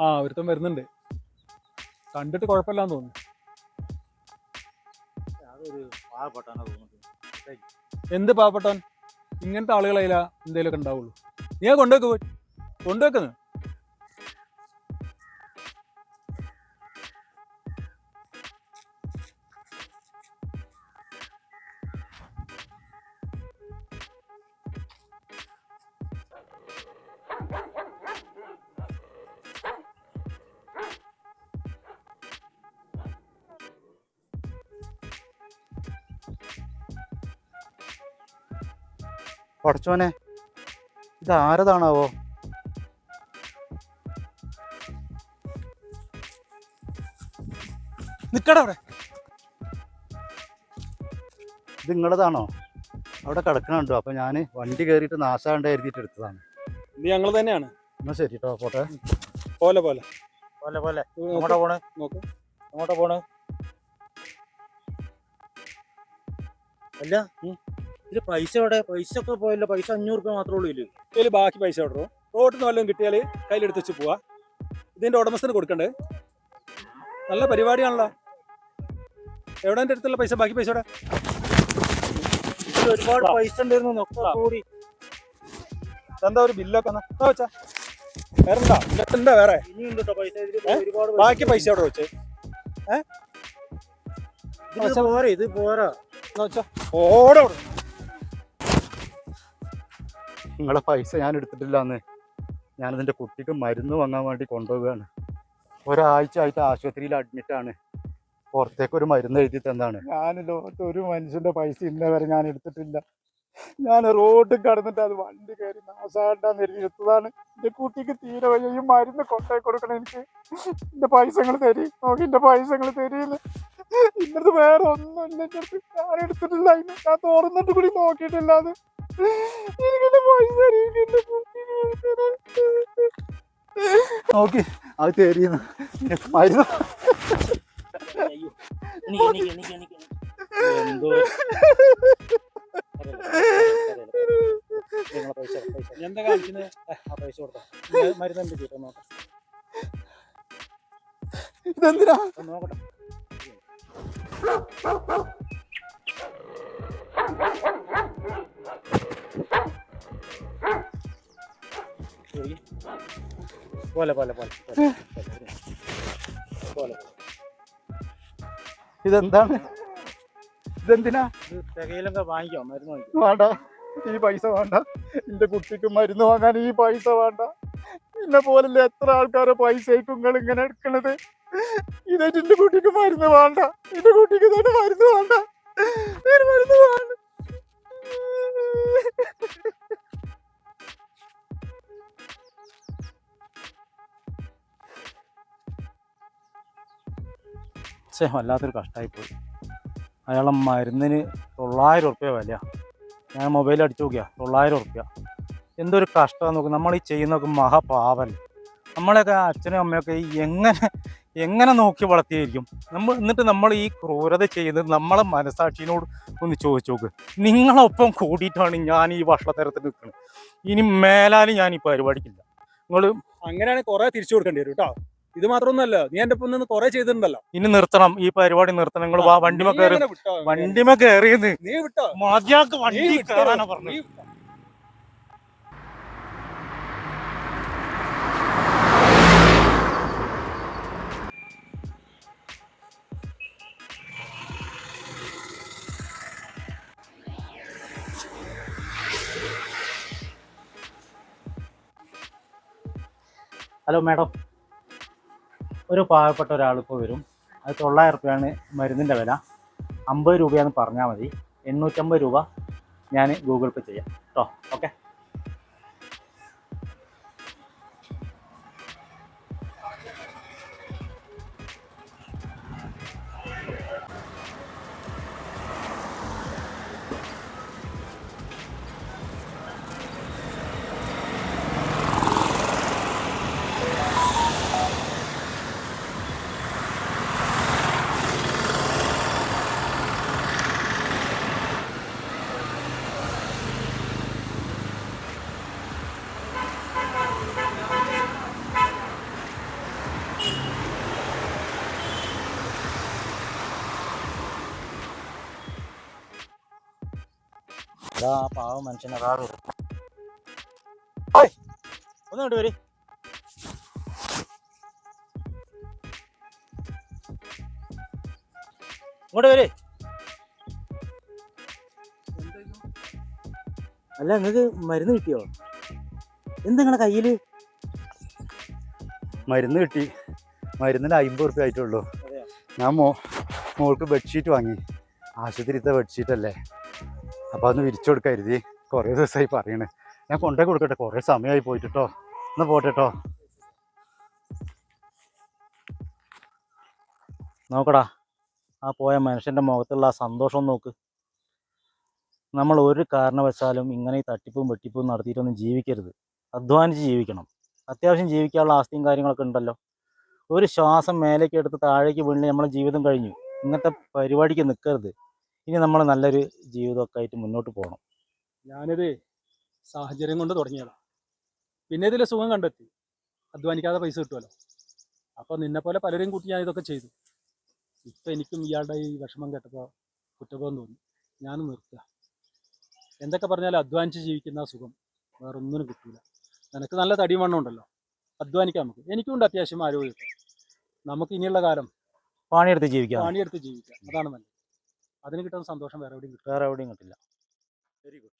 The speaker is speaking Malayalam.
ആ ഒരുത്തം വരുന്നുണ്ട്. കണ്ടിട്ട് കുഴപ്പമില്ലാന്ന് തോന്നുന്നു. എന്ത് പാവപ്പെട്ടവൻ? ഇങ്ങനത്തെ ആളുകളെ എന്തെങ്കിലുമൊക്കെ ഉണ്ടാവുള്ളൂ. നീ കൊണ്ടുവെക്ക് പോയി. കൊണ്ടുവെക്കുന്നു പഠിച്ചോനെ ഇത് ആരതാണാവോ? നിക്കട അവിടെ. ഇത് നിങ്ങളതാണോ അവിടെ കിടക്കണുണ്ടോ. അപ്പൊ ഞാൻ വണ്ടി കയറിയിട്ട് നാശാണ്ട് എഴുതിയിട്ട് എടുത്തതാണ്. ഇത് ഞങ്ങൾ തന്നെയാണ്. എന്നാ ശരി കേട്ടോ പോട്ടെ. പോലെ പോലെ. പോലെ പോലെ. നോക്ക്, അങ്ങോട്ടാ പോണ്? നോക്ക്. എങ്ങോട്ടാ പോണേ? അല്ല ഇതിൽ പൈസ എവിടെ? പൈസ ഒക്കെ പോയല്ലോ. പൈസ അഞ്ഞൂറ് രൂപ മാത്രമേ ഉള്ളൂ ഇതിൽ ബാക്കി പൈസ ഇടറോ റോട്ടിൽ നിന്ന് വല്ലതും കിട്ടിയാൽ കയ്യിലെടുത്ത് വെച്ച് പോവാ. ഇതിന്റെ ഉടമസ്ഥന് കൊടുക്കണ്ടേ? നല്ല പരിപാടിയാണല്ലോ. എവിടെ എന്റെ അടുത്തുള്ള പൈസ? ബാക്കി പൈസ ഇതിൽ ഒരുപാട് പൈസ ഉണ്ടായിരുന്നു. കൂടി. എന്താ ഒരു ബില്ലൊക്കെ എന്നാ വെച്ചാ. വേറെ. എന്താ എന്താ വേറെ ഏ? ബാക്കി പൈസ എവിടെ വെച്ച്? ഇത് പോരാ ഇത് പോരാ. എന്നാ വെച്ചാ. ഓടെ അവിടെ. നിങ്ങളെ പൈസ ഞാൻ എടുത്തിട്ടില്ല എന്ന് ഞാനതിന്റെ കുട്ടിക്ക് മരുന്ന് വാങ്ങാൻ വേണ്ടി കൊണ്ടുപോവുകയാണ്. ഒരാഴ്ച ആയിട്ട് ആശുപത്രിയിൽ അഡ്മിറ്റാണ് പുറത്തേക്ക് ഒരു മരുന്ന് എഴുതി തന്നാണ്. ഞാൻ ലോകത്ത് ഒരു മനുഷ്യന്റെ പൈസ ഇന്നേ വരെ ഞാൻ എടുത്തിട്ടില്ല. ഞാൻ റോഡിൽ കടന്നിട്ട് അത് വണ്ടി കയറി നാശാണ്ടാന്ന് എടുത്തതാണ്. എന്റെ കുട്ടിക്ക് തീരെ വയ്യ. ഈ മരുന്ന് കൊണ്ടേ കൊടുക്കണം എനിക്ക്. എന്റെ പൈസകൾ തരി. നോക്കി എന്റെ പൈസകൾ തരില്ല ഇന്നത് വേറെ ഒന്നും ഇല്ല. ഞാൻ എടുത്തിട്ടില്ല. ഞാൻ തുറന്നിട്ട് കൂടി നോക്കിയിട്ടില്ല അത്. നോക്കി അത് തരിയെന്ന് മരുന്ന്. എന്തോ കാണിക്കുന്നത് ആ പൈസ കൊടുത്തോ. മരുന്ന് എന്ത് ചെയ്തോ നോക്കാം. ഇതെന്തിനാ? നോക്കട്ടെ. പോലെ പോലെ പോലെ ഇതെന്താണ്? ഇതെന്തിനാ? ഇത് തികയിലൊക്കെ വാങ്ങിക്കോ മരുന്ന് വാങ്ങിക്കോ. വേണ്ട. ഈ പൈസ വേണ്ട. എന്റെ കുട്ടിക്ക് മരുന്ന് വാങ്ങാൻ ഈ പൈസ വേണ്ട. എന്നെ പോലല്ലേ എത്ര ആൾക്കാരെ പൈസയ്ക്ക് നിങ്ങൾ ഇങ്ങനെ എടുക്കണത്? ഇതായിട്ട് എന്റെ കുട്ടിക്ക് മരുന്ന് വേണ്ട. എന്റെ കുട്ടിക്ക് തന്നെ മരുന്ന് വേണ്ട. മരുന്ന് വേണ്ട. പക്ഷേ വല്ലാത്തൊരു കഷ്ടമായിപ്പോയി അയാളെ മരുന്നിന് തൊള്ളായിരം ഉറുപ്പ്യ വില ഞാൻ മൊബൈൽ അടിച്ചു നോക്കിയാ തൊള്ളായിരം ഉറുപ്പ്യ. എന്തൊരു കഷ്ടമാണ് നോക്കും നമ്മൾ ഈ ചെയ്യുന്നതൊക്കെ മഹാപാവല്ലേ നമ്മളെയൊക്കെ അച്ഛനും അമ്മയൊക്കെ എങ്ങനെ എങ്ങനെ നോക്കി വളർത്തിയായിരിക്കും? നമ്മൾ എന്നിട്ട് നമ്മൾ ഈ ക്രൂരത ചെയ്യുന്നത് നമ്മളെ മനസാക്ഷിനോട് ഒന്ന് ചോദിച്ചു നോക്ക്. നിങ്ങളൊപ്പം കൂടിയിട്ടാണ് ഞാൻ ഈ വഷളത്തരത്തിൽ നിൽക്കുന്നത് ഇനി മേലാലും ഞാൻ ഈ പരിപാടിക്കില്ല. നിങ്ങൾ അങ്ങനെയാണെങ്കിൽ കുറേ തിരിച്ചു കൊടുക്കേണ്ടി വരും കേട്ടോ. ഇത് മാത്രമൊന്നുമല്ല നീ എന്റെ ഒപ്പം നിന്ന് കുറെ ചെയ്തിട്ടുണ്ടല്ലോ. ഇനി നിർത്തണം ഈ പരിപാടി നിർത്തണം. നിങ്ങൾ വാ വണ്ടിമ നീ കയറി അങ്ങനെ വിട്ടോ, അങ്ങനെ. വണ്ടിമ കയറിയെന്ന് നീ വിട്ടോ? മതിയാക്ക് നീ വണ്ടി വിട്ടോ, കയറാനാ പറഞ്ഞു നീ വിട്ടോ. Hello madam. ഒരു പാവപ്പെട്ട ഒരാൾ ഇപ്പോൾ വരും. അത് തൊള്ളായിരം റുപ്യയാണ് മരുന്നിന്റെ വില. അമ്പത് രൂപയാണെന്ന് പറഞ്ഞാൽ മതി. എണ്ണൂറ്റമ്പത് രൂപ ഞാൻ ഗൂഗിൾ പേ ചെയ്യാം. കേട്ടോ ഓക്കെ? അതാ ആ പാവം മനുഷ്യനെ. അതാ വരും. ഒന്ന് കണ്ടു വരി. ഇങ്ങോട്ട് വരെ. അല്ല നിങ്ങൾക്ക് മരുന്ന് കിട്ടിയോ? എന്താ നിങ്ങളുടെ കയ്യിൽ മരുന്ന് കിട്ടി. മരുന്നിന് അമ്പത് റുപ്യ ആയിട്ടുള്ളൂ. ഞാൻ മോ മോൾക്ക് ബെഡ്ഷീറ്റ് വാങ്ങി. ആശുപത്രിത്തെ ബെഡ്ഷീറ്റ് അല്ലേ? അപ്പോൾ അതൊന്ന് വിരിച്ചു കൊടുക്കാൻ കുറേ ദിവസമായി പറയണേ. ഞാൻ കൊണ്ടേ കൊടുക്കട്ടെ. കുറേ സമയമായി പോയിട്ടോ ഒന്ന് പോട്ടെ കേട്ടോ നോക്കടാ. ആ പോയ മനുഷ്യന്റെ മുഖത്തുള്ള ആ സന്തോഷം നോക്ക്. നമ്മൾ ഒരു കാരണവശാലും ഇങ്ങനെ ഈ തട്ടിപ്പും വെട്ടിപ്പും നടത്തിയിട്ടൊന്നും ജീവിക്കരുത്. അധ്വാനിച്ച് ജീവിക്കണം. അത്യാവശ്യം ജീവിക്കാനുള്ള ആസ്തിയും കാര്യങ്ങളൊക്കെ ഉണ്ടല്ലോ. ഒരു ശ്വാസം മേലേക്ക് എടുത്ത് താഴേക്ക് വീണിൽ നമ്മളെ ജീവിതം കഴിഞ്ഞു. ഇങ്ങനത്തെ പരിപാടിക്ക് നിൽക്കരുത് ഇനി നമ്മൾ നല്ലൊരു ജീവിതമൊക്കെ ആയിട്ട് മുന്നോട്ട് പോകണം ഞാനിത് സാഹചര്യം കൊണ്ട് തുടങ്ങിയതാണ് പിന്നെ ഇതിൽ സുഖം കണ്ടെത്തി. അധ്വാനിക്കാതെ പൈസ കിട്ടുമല്ലോ അപ്പോൾ നിന്നെ പോലെ പലരെയും കൂട്ടി ഞാൻ ഇതൊക്കെ ചെയ്തു. ഇപ്പം എനിക്കും ഇയാളുടെ ഈ വിഷമം കേട്ടപ്പോൾ കുറ്റബോധം തോന്നി. ഞാൻ നിർത്തുക. എന്തൊക്കെ പറഞ്ഞാലും അധ്വാനിച്ച് ജീവിക്കുന്ന സുഖം സുഖം വേറൊന്നിനും കിട്ടില്ല നിനക്ക് നല്ല തടി വണ്ണം ഉണ്ടല്ലോ. അധ്വാനിക്കാം നമുക്ക്. എനിക്കുണ്ട് അത്യാവശ്യം ആരോഗ്യം നമുക്ക് ഇനിയുള്ള കാലം പണിയെടുത്ത് ജീവിക്കാം. പണിയെടുത്ത് ജീവിക്കാം. അതാണ് നല്ലത്. അതിന് കിട്ടുന്ന സന്തോഷം വേറെ എവിടെയും കിട്ടും വേറെ എവിടെയും കിട്ടില്ല. Very good